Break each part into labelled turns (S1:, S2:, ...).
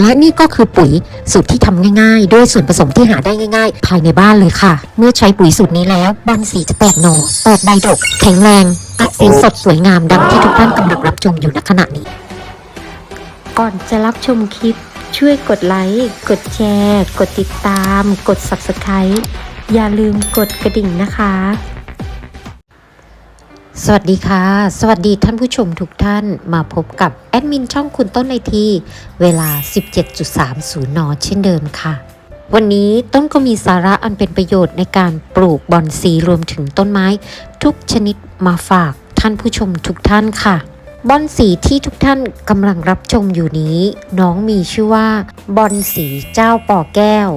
S1: และนี่ก็คือปุ๋ยสูตรที่ทำง่าย ๆ ด้วยส่วนผสมที่หาได้ง่าย ๆ ภายในบ้านเลยค่ะ เมื่อใช้ปุ๋ยสูตรนี้แล้วบอนสีจะแตกหน่อแตกใบดก แข็งแรงกัดสีสดสวยงามดังที่ทุกท่านกำลังรับชมอยู่ณขณะนี้
S2: ก่อนจะรับชมคลิป ช่วยกดไลค์กดแชร์ กดติดตาม กด Subscribe อย่าลืมกดกระดิ่งนะคะ
S1: สวัสดีค่ะ สวัสดีท่านผู้ชมทุกท่านมาพบกับแอดมินช่องคุณต้นไอทีเวลา 17.30 น เช่นเดิมค่ะ วันนี้ต้นก็มีสาระอันเป็นประโยชน์ในการปลูกบอนซีรวมถึงต้นไม้ ทุกชนิดมาฝากท่านผู้ชมทุกท่านค่ะ บอนสีที่ทุกท่านกำลังรับชมอยู่นี้ น้องมีชื่อว่า บอนสีเจ้าปอแก้ว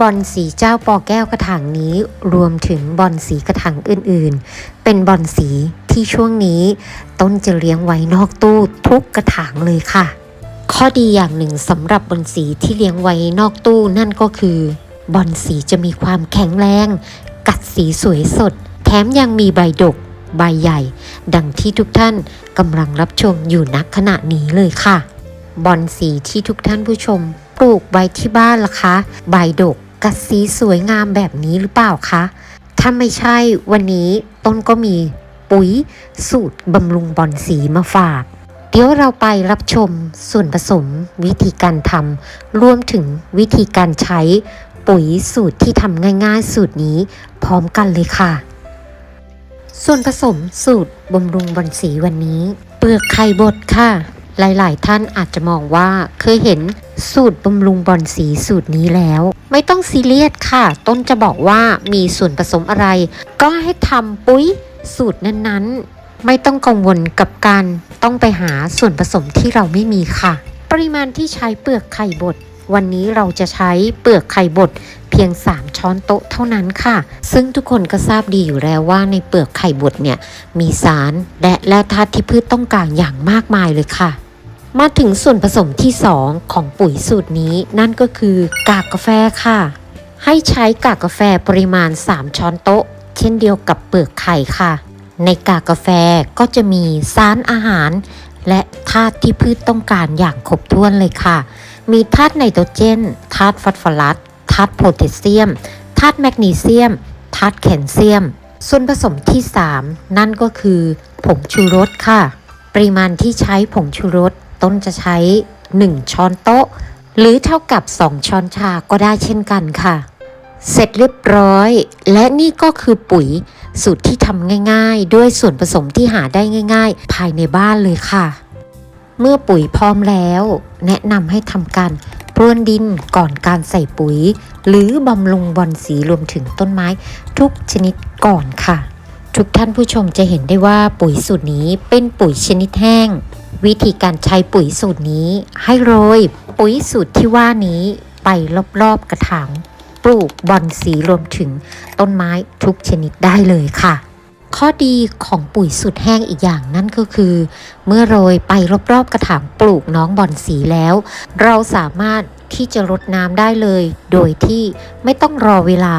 S1: บอนสีเจ้าปอแก้วกระถางนี้รวมถึงบอนสีกระถางอื่นๆ เป็นบอนสีที่ช่วงนี้ ต้นจะเลี้ยงไว้นอกตู้ทุกกระถางเลยค่ะ ข้อดีอย่างหนึ่งสำหรับบอนสีที่เลี้ยงไว้นอกตู้นั่นก็คือบอนสีจะมีความแข็งแรง กัดสีสวยสด แถมยังมีใบดก ใบใหญ่ ดังที่ทุกท่านกำลังรับชมอยู่นักขณะนี้เลยค่ะ บอนสีที่ทุกท่านผู้ชมปลูกไว้ที่บ้านล่ะคะ ใบดก กัดสีสวยงามแบบนี้หรือเปล่าคะ ถ้าไม่ใช่วันนี้ต้นก็มีปุ๋ยสูตรบำรุงบอนสีมาฝาก เดี๋ยวเราไปรับชมส่วนผสมวิธีการทำรวมถึงวิธีการใช้ปุ๋ยสูตรที่ทำง่ายๆ สูตรนี้พร้อมกันเลยค่ะ ส่วนผสมสูตรบำรุงบอนสีวันนี้ เปลือกไข่บดค่ะ หลายๆ ท่านอาจจะมองว่าเคยเห็น สูตรบำรุงบอนสีสูตรนี้แล้ว ไม่ต้องซีเรียสค่ะ ต้นจะบอกว่ามีส่วนผสมอะไร ก็ให้ทำปุ๋ยสูตรนั้นๆ ไม่ต้องกังวลกับการต้องไปหาส่วนผสมที่เราไม่มีค่ะ ปริมาณที่ใช้เปลือกไข่บดวันนี้เราจะใช้เปลือกไข่บดเพียง 3 ช้อนโต๊ะเท่านั้นค่ะ ซึ่งทุกคนก็ทราบดีอยู่แล้วว่าในเปลือกไข่บดเนี่ยมีสารและแร่ธาตุที่พืชต้องการอย่างมากมายเลยค่ะ มาถึงส่วนผสมที่ 2 ของปุ๋ยสูตรนี้นั่นก็คือกากกาแฟค่ะ ให้ใช้กากกาแฟปริมาณ 3 ช้อนโต๊ะ เช่นเดียวกับเปลือกไข่ค่ะ ในกากกาแฟก็จะมีสารอาหาร และธาตุที่พืชต้องการอย่างครบถ้วนเลยค่ะ มีธาตุไนโตรเจนธาตุฟอสฟอรัสธาตุโพแทสเซียมธาตุแมกนีเซียมธาตุแคลเซียม ส่วนผสมที่ 3 นั่นก็คือผงชูรสค่ะ ปริมาณที่ใช้ผงชูรส ต้นจะใช้ 1 ช้อนโต๊ะ หรือเท่ากับ 2 ช้อนชาก็ได้เช่นกันค่ะ เสร็จเรียบร้อย และนี่ก็คือปุ๋ยสูตรที่ทำง่ายๆ ด้วยส่วนผสมที่หาได้ง่าย ๆ ภายในบ้านเลยค่ะ เมื่อปุ๋ยพร้อมแล้ว แนะนำให้ทำการพรวนดินก่อนการใส่ปุ๋ย หรือบำรุงบอนสีรวมถึงต้นไม้ ทุกชนิดก่อนค่ะ ทุกท่านผู้ชมจะเห็นได้ว่าปุ๋ยสูตรนี้เป็นปุ๋ยชนิดแห้ง วิธีการใช้ปุ๋ยสูตรนี้ ให้โรย ปุ๋ยสูตรที่ว่านี้ไปรอบๆกระถางปลูกบอนสีรวมถึงต้นไม้ทุกชนิดได้เลยค่ะ ข้อดีของปุ๋ยสูตรแห้งอีกอย่างนั่นก็คือ เมื่อโรยไปรอบๆกระถางปลูกน้องบอนสีแล้ว เราสามารถที่จะรดน้ำได้เลย โดยที่ไม่ต้องรอเวลา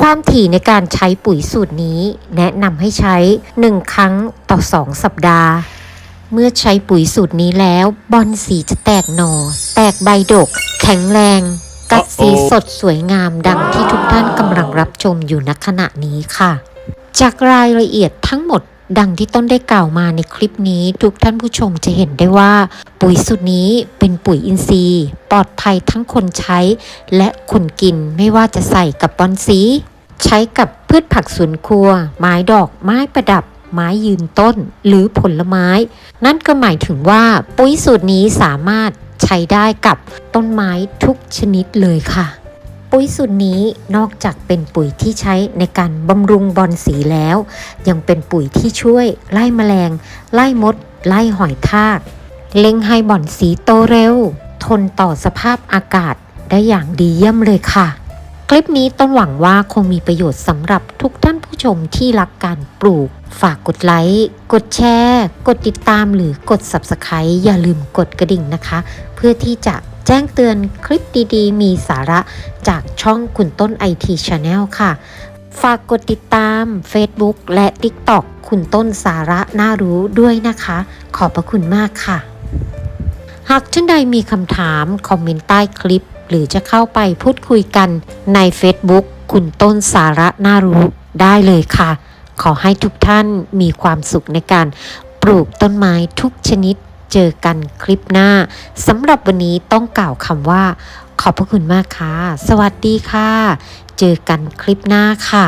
S1: ความถี่ในการใช้ปุ๋ยสูตรนี้ แนะนำให้ใช้ 1 ครั้งต่อ 2 สัปดาห์ เมื่อใช้ปุ๋ยสูตรนี้แล้ว บอนสีจะแตกหนอ่อ แตกใบดก แข็งแรง กัดสีสดสวยงามดังที่ทุกท่านกำลังรับชมอยู่ณขณะนี้ค่ะ จากรายละเอียดทั้งหมดดังที่ต้นได้กล่าวมาในคลิปนี้ ทุกท่านผู้ชมจะเห็นได้ว่า ปุ๋ยสูตรนี้เป็นปุ๋ยอินทรีย์ ปลอดภัยทั้งคนใช้ และคนกินไม่ว่าจะใส่กับบอนสี ใช้กับพืชผักสวนครัว ไม้ดอกไม้ประดับ ไม้ยืนต้น หรือผลไม้ นั่นก็หมายถึงว่าปุ๋ยสูตรนี้สามารถใช้ได้กับต้นไม้ทุกชนิดเลยค่ะ ปุ๋ยสูตรนี้นอกจากเป็นปุ๋ยที่ใช้ในการบำรุงบอนสีแล้ว ยังเป็นปุ๋ยที่ช่วยไล่แมลง ไล่มด ไล่หอยทากเล็งให้บ่อนสีโตเร็ว ทนต่อสภาพอากาศได้อย่างดีเยี่ยมเลยค่ะ คลิปนี้ต้นหวังว่าคงมีประโยชน์สำหรับทุกท่านผู้ชมที่รักการปลูก ฝากกดไลค์ กดแชร์ กดติดตามหรือกด Subscribe อย่าลืมกดกระดิ่งนะคะ เพื่อที่จะแจ้งเตือนคลิปดีๆ มีสาระจากช่องคุณต้น IT Channel ค่ะ ฝากกดติดตาม Facebook และ TikTok คุณต้นสาระน่ารู้ด้วยนะคะ ขอบพระคุณมากค่ะ หากท่านใดมีคำถาม คอมเมนต์ใต้คลิป หรือจะเข้าไปพูดคุยกันใน Facebook คุณต้นสาระน่ารู้ได้เลยค่ะ ขอให้ทุกท่านมีความสุขในการปลูกต้นไม้ทุกชนิดเจอกันคลิปหน้าสำหรับวันนี้ต้องกล่าวคำว่า ขอบพระคุณมากค่ะ สวัสดีค่ะ เจอกันคลิปหน้าค่ะ